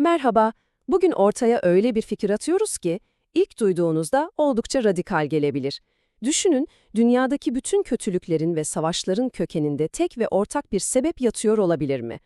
Merhaba, bugün ortaya öyle bir fikir atıyoruz ki, ilk duyduğunuzda oldukça radikal gelebilir. Düşünün, dünyadaki bütün kötülüklerin ve savaşların kökeninde tek ve ortak bir sebep yatıyor olabilir mi?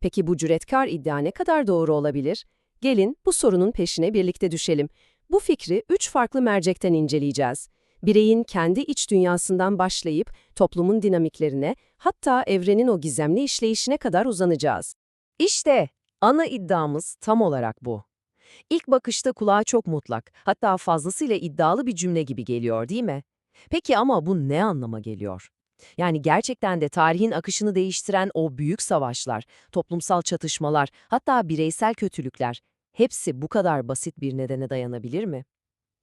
Peki bu cüretkar iddia ne kadar doğru olabilir? Gelin bu sorunun peşine birlikte düşelim. Bu fikri üç farklı mercekten inceleyeceğiz. Bireyin kendi iç dünyasından başlayıp toplumun dinamiklerine, hatta evrenin o gizemli işleyişine kadar uzanacağız. İşte ana iddiamız tam olarak bu. İlk bakışta kulağa çok mutlak, hatta fazlasıyla iddialı bir cümle gibi geliyor değil mi? Peki ama bu ne anlama geliyor? Yani gerçekten de tarihin akışını değiştiren o büyük savaşlar, toplumsal çatışmalar, hatta bireysel kötülükler, hepsi bu kadar basit bir nedene dayanabilir mi?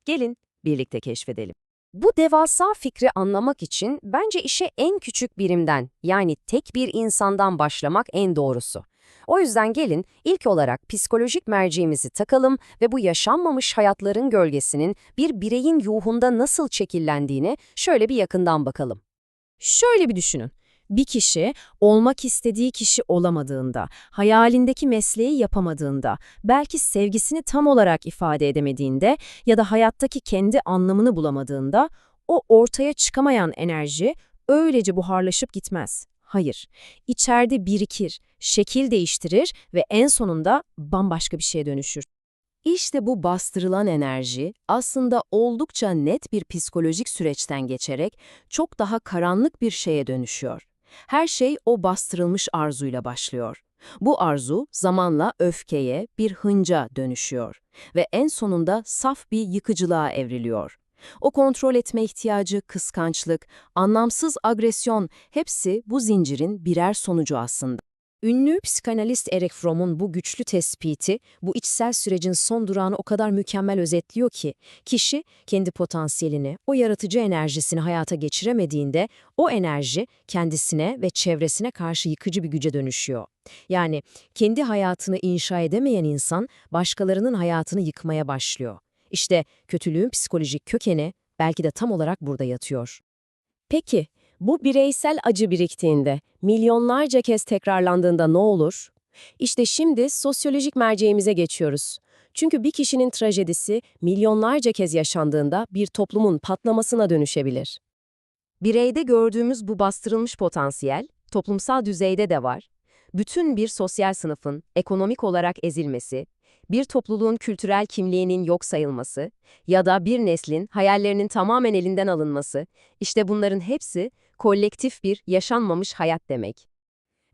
Gelin birlikte keşfedelim. Bu devasa fikri anlamak için bence işe en küçük birimden, yani tek bir insandan başlamak en doğrusu. O yüzden gelin ilk olarak psikolojik merceğimizi takalım ve bu yaşanmamış hayatların gölgesinin bir bireyin yuhunda nasıl çekillendiğini şöyle bir yakından bakalım. Şöyle bir düşünün. Bir kişi olmak istediği kişi olamadığında, hayalindeki mesleği yapamadığında, belki sevgisini tam olarak ifade edemediğinde ya da hayattaki kendi anlamını bulamadığında o ortaya çıkamayan enerji öylece buharlaşıp gitmez. Hayır, içeride birikir, şekil değiştirir ve en sonunda bambaşka bir şeye dönüşür. İşte bu bastırılan enerji aslında oldukça net bir psikolojik süreçten geçerek çok daha karanlık bir şeye dönüşüyor. Her şey o bastırılmış arzuyla başlıyor. Bu arzu zamanla öfkeye, bir hınca dönüşüyor ve en sonunda saf bir yıkıcılığa evriliyor. O kontrol etme ihtiyacı, kıskançlık, anlamsız agresyon hepsi bu zincirin birer sonucu aslında. Ünlü psikanalist Erich Fromm'un bu güçlü tespiti, bu içsel sürecin son durağını o kadar mükemmel özetliyor ki, kişi kendi potansiyelini, o yaratıcı enerjisini hayata geçiremediğinde, o enerji kendisine ve çevresine karşı yıkıcı bir güce dönüşüyor. Yani kendi hayatını inşa edemeyen insan, başkalarının hayatını yıkmaya başlıyor. İşte kötülüğün psikolojik kökeni belki de tam olarak burada yatıyor. Peki, bu bireysel acı biriktiğinde, milyonlarca kez tekrarlandığında ne olur? İşte şimdi sosyolojik merceğimize geçiyoruz. Çünkü bir kişinin trajedisi milyonlarca kez yaşandığında bir toplumun patlamasına dönüşebilir. Bireyde gördüğümüz bu bastırılmış potansiyel, toplumsal düzeyde de var. Bütün bir sosyal sınıfın ekonomik olarak ezilmesi, bir topluluğun kültürel kimliğinin yok sayılması ya da bir neslin hayallerinin tamamen elinden alınması, işte bunların hepsi kolektif bir yaşanmamış hayat demek.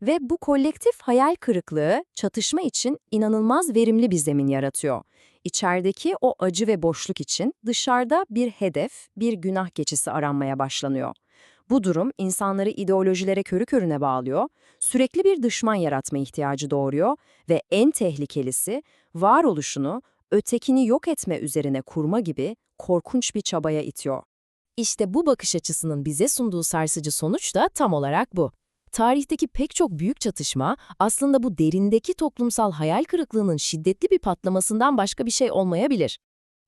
Ve bu kolektif hayal kırıklığı çatışma için inanılmaz verimli bir zemin yaratıyor. İçerideki o acı ve boşluk için dışarıda bir hedef, bir günah geçisi aranmaya başlanıyor. Bu durum insanları ideolojilere körü körüne bağlıyor, sürekli bir düşman yaratma ihtiyacı doğuruyor ve en tehlikelisi varoluşunu ötekini yok etme üzerine kurma gibi korkunç bir çabaya itiyor. İşte bu bakış açısının bize sunduğu sarsıcı sonuç da tam olarak bu. Tarihteki pek çok büyük çatışma aslında bu derindeki toplumsal hayal kırıklığının şiddetli bir patlamasından başka bir şey olmayabilir.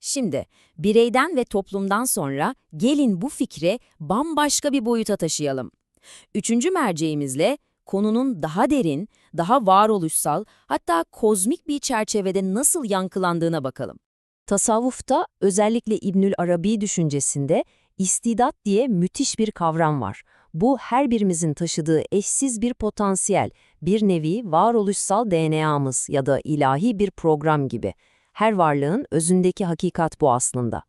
Şimdi bireyden ve toplumdan sonra gelin bu fikri bambaşka bir boyuta taşıyalım. Üçüncü merceğimizle konunun daha derin, daha varoluşsal, hatta kozmik bir çerçevede nasıl yankılandığına bakalım. Tasavvufta özellikle İbnül Arabi düşüncesinde istidat diye müthiş bir kavram var. Bu her birimizin taşıdığı eşsiz bir potansiyel, bir nevi varoluşsal DNA'mız ya da ilahi bir program gibi. Her varlığın özündeki hakikat bu aslında.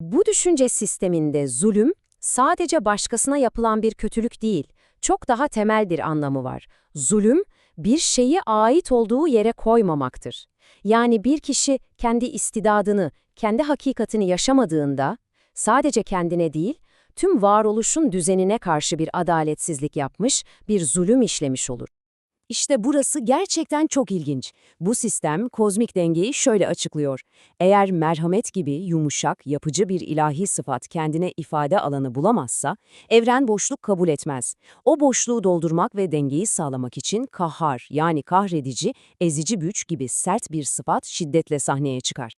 Bu düşünce sisteminde zulüm sadece başkasına yapılan bir kötülük değil, çok daha temel bir anlamı var. Zulüm, bir şeyi ait olduğu yere koymamaktır. Yani bir kişi kendi istidadını, kendi hakikatini yaşamadığında, sadece kendine değil, tüm varoluşun düzenine karşı bir adaletsizlik yapmış, bir zulüm işlemiş olur. İşte burası gerçekten çok ilginç. Bu sistem kozmik dengeyi şöyle açıklıyor. Eğer merhamet gibi yumuşak, yapıcı bir ilahi sıfat kendine ifade alanı bulamazsa, evren boşluk kabul etmez. O boşluğu doldurmak ve dengeyi sağlamak için kahhar yani kahredici, ezici güç gibi sert bir sıfat şiddetle sahneye çıkar.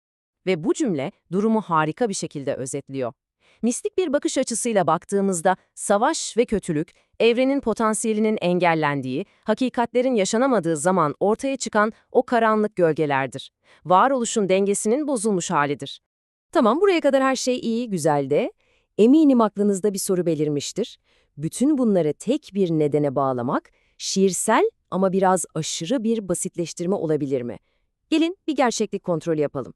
Ve bu cümle durumu harika bir şekilde özetliyor. Mistik bir bakış açısıyla baktığımızda savaş ve kötülük, evrenin potansiyelinin engellendiği, hakikatlerin yaşanamadığı zaman ortaya çıkan o karanlık gölgelerdir. Varoluşun dengesinin bozulmuş halidir. Tamam buraya kadar her şey iyi, güzel de. Eminim aklınızda bir soru belirmiştir. Bütün bunları tek bir nedene bağlamak, şiirsel ama biraz aşırı bir basitleştirme olabilir mi? Gelin bir gerçeklik kontrolü yapalım.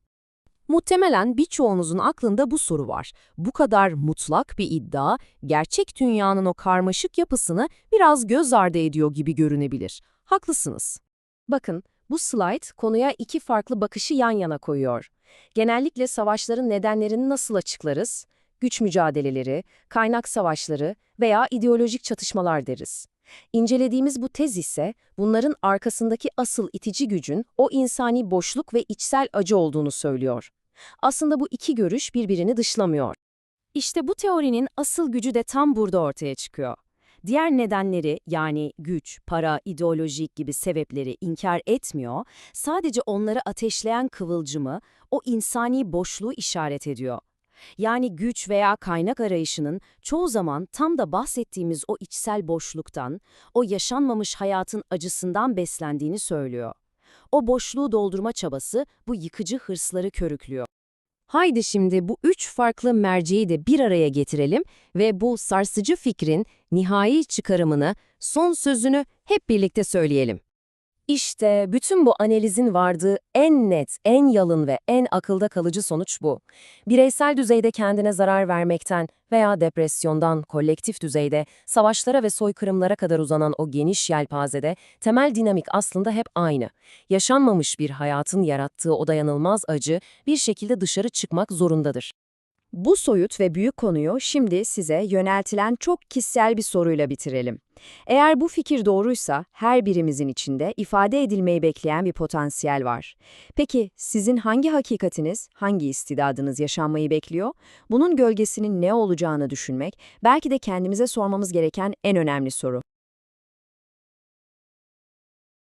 Muhtemelen birçoğunuzun aklında bu soru var. Bu kadar mutlak bir iddia, gerçek dünyanın o karmaşık yapısını biraz göz ardı ediyor gibi görünebilir. Haklısınız. Bakın, bu slide konuya iki farklı bakışı yan yana koyuyor. Genellikle savaşların nedenlerini nasıl açıklarız? Güç mücadeleleri, kaynak savaşları veya ideolojik çatışmalar deriz. İncelediğimiz bu tez ise bunların arkasındaki asıl itici gücün o insani boşluk ve içsel acı olduğunu söylüyor. Aslında bu iki görüş birbirini dışlamıyor. İşte bu teorinin asıl gücü de tam burada ortaya çıkıyor. Diğer nedenleri yani güç, para, ideolojik gibi sebepleri inkar etmiyor, sadece onları ateşleyen kıvılcımı, o insani boşluğu işaret ediyor. Yani güç veya kaynak arayışının çoğu zaman tam da bahsettiğimiz o içsel boşluktan, o yaşanmamış hayatın acısından beslendiğini söylüyor. O boşluğu doldurma çabası bu yıkıcı hırsları körüklüyor. Haydi şimdi bu üç farklı merceği de bir araya getirelim ve bu sarsıcı fikrin nihai çıkarımını, son sözünü hep birlikte söyleyelim. İşte bütün bu analizin vardığı en net, en yalın ve en akılda kalıcı sonuç bu. Bireysel düzeyde kendine zarar vermekten veya depresyondan kolektif düzeyde savaşlara ve soykırımlara kadar uzanan o geniş yelpazede temel dinamik aslında hep aynı. Yaşanmamış bir hayatın yarattığı o dayanılmaz acı bir şekilde dışarı çıkmak zorundadır. Bu soyut ve büyük konuyu şimdi size yöneltilen çok kişisel bir soruyla bitirelim. Eğer bu fikir doğruysa her birimizin içinde ifade edilmeyi bekleyen bir potansiyel var. Peki sizin hangi hakikatiniz, hangi istidadınız yaşanmayı bekliyor? Bunun gölgesinin ne olacağını düşünmek belki de kendimize sormamız gereken en önemli soru.